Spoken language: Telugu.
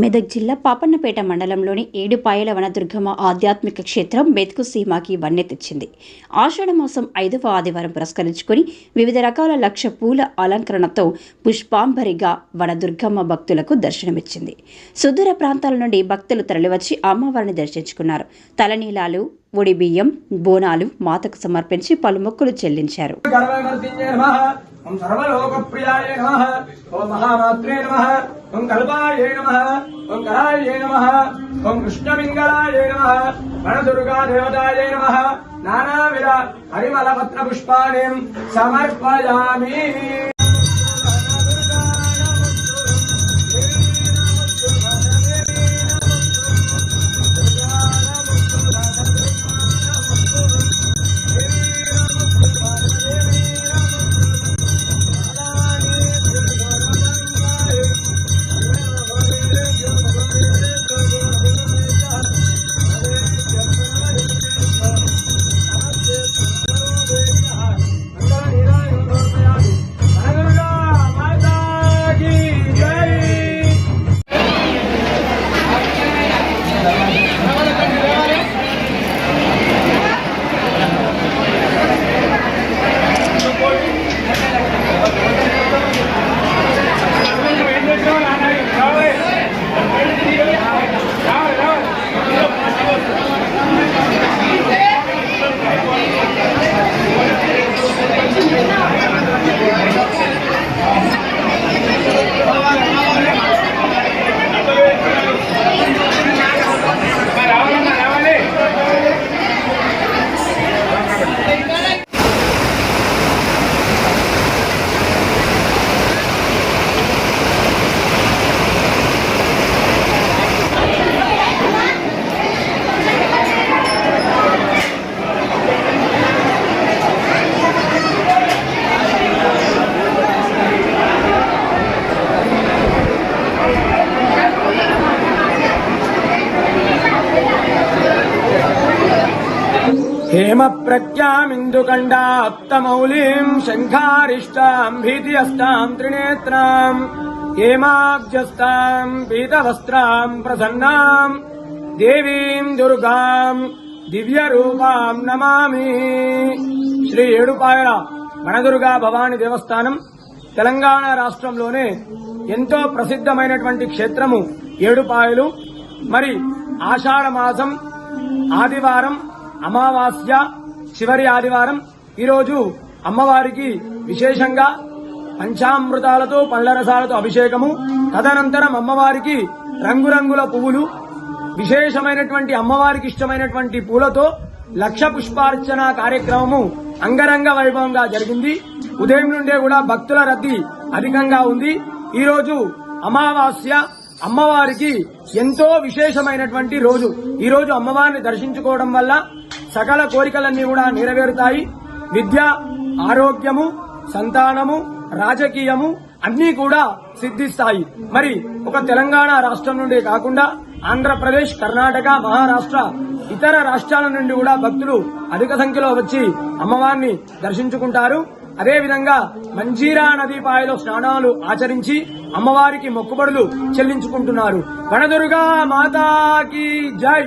మెదక్ జిల్లా పాపన్నపేట మండలంలోని ఏడుపాయల వనదుర్గమ్మ ఆధ్యాత్మిక క్షేత్రం మెతుకు సీమాకి వన్నె తెచ్చింది ఆషాఢ మాసం ఐదవ ఆదివారం పురస్కరించుకుని వివిధ రకాల లక్ష పూల అలంకరణతో పుష్పాంబరిగా వనదుర్గమ్మ భక్తులకు దర్శనమిచ్చింది. సుదూర ప్రాంతాల నుండి భక్తులు తరలివచ్చి అమ్మవారిని దర్శించుకున్నారు. తలనీలాలు ఒడి బియ్యం బోనాలు మాతకు సమర్పించి పలు మొక్కులు చెల్లించారు నమః. ఓం నమః. ఓం మహామాత్రే నమః ఓం కల్పాయ నమ ఓం కరాయ నమ ఓం కృష్ణమింగళాయ నమః వనదుర్గా దేవతాయ నమ నానావిధ హరిమల పత్ర పుష్పాణి సమర్పయామి. హేమ ప్రజ్ఞామిందుకండాప్తమౌలీం శంఖారిష్టాం భీతియస్తాం త్రినేత్రాం హేమాబ్జస్తాం పీతవస్త్రాం ప్రసన్నాం దేవీం దుర్గాం దివ్యరూపాం నమామి. శ్రీ ఏడుపాయల వనదుర్గా భవాని దేవస్థానం తెలంగాణ రాష్ట్రంలోనే ఎంతో ప్రసిద్ధమైనటువంటి క్షేత్రము ఏడుపాయలు. మరి ఆషాఢమాసం ఆదివారం అమావాస్య చివరి ఆదివారం ఈరోజు అమ్మవారికి విశేషంగా పంచామృతాలతో పళ్ళరసాలతో అభిషేకము. తదనంతరం అమ్మవారికి రంగురంగుల పువ్వులు విశేషమైనటువంటి అమ్మవారికి ఇష్టమైనటువంటి పూలతో లక్ష పుష్పార్చన కార్యక్రమము అంగరంగ వైభవంగా జరిగింది. ఉదయం నుండే కూడా భక్తుల రద్దీ అధికంగా ఉంది. ఈరోజు అమావాస్య అమ్మవారికి ఎంతో విశేషమైనటువంటి రోజు. ఈ రోజు అమ్మవారిని దర్శించుకోవడం వల్ల సకల కోరికలన్నీ కూడా నెరవేరుతాయి. విద్య ఆరోగ్యము సంతానము రాజకీయము అన్నీ కూడా సిద్ధిస్తాయి. మరి ఒక తెలంగాణ రాష్ట్రం నుండే కాకుండా ఆంధ్రప్రదేశ్ కర్ణాటక మహారాష్ట్ర ఇతర రాష్ట్రాల నుండి కూడా భక్తులు అధిక సంఖ్యలో వచ్చి అమ్మవారిని దర్శించుకుంటారు. అదేవిధంగా మంజీరా నదీ పాయలో స్నానాలు ఆచరించి అమ్మవారికి మొక్కుబడులు చెల్లించుకుంటున్నారు. గణదుర్గా మాతాకి జై!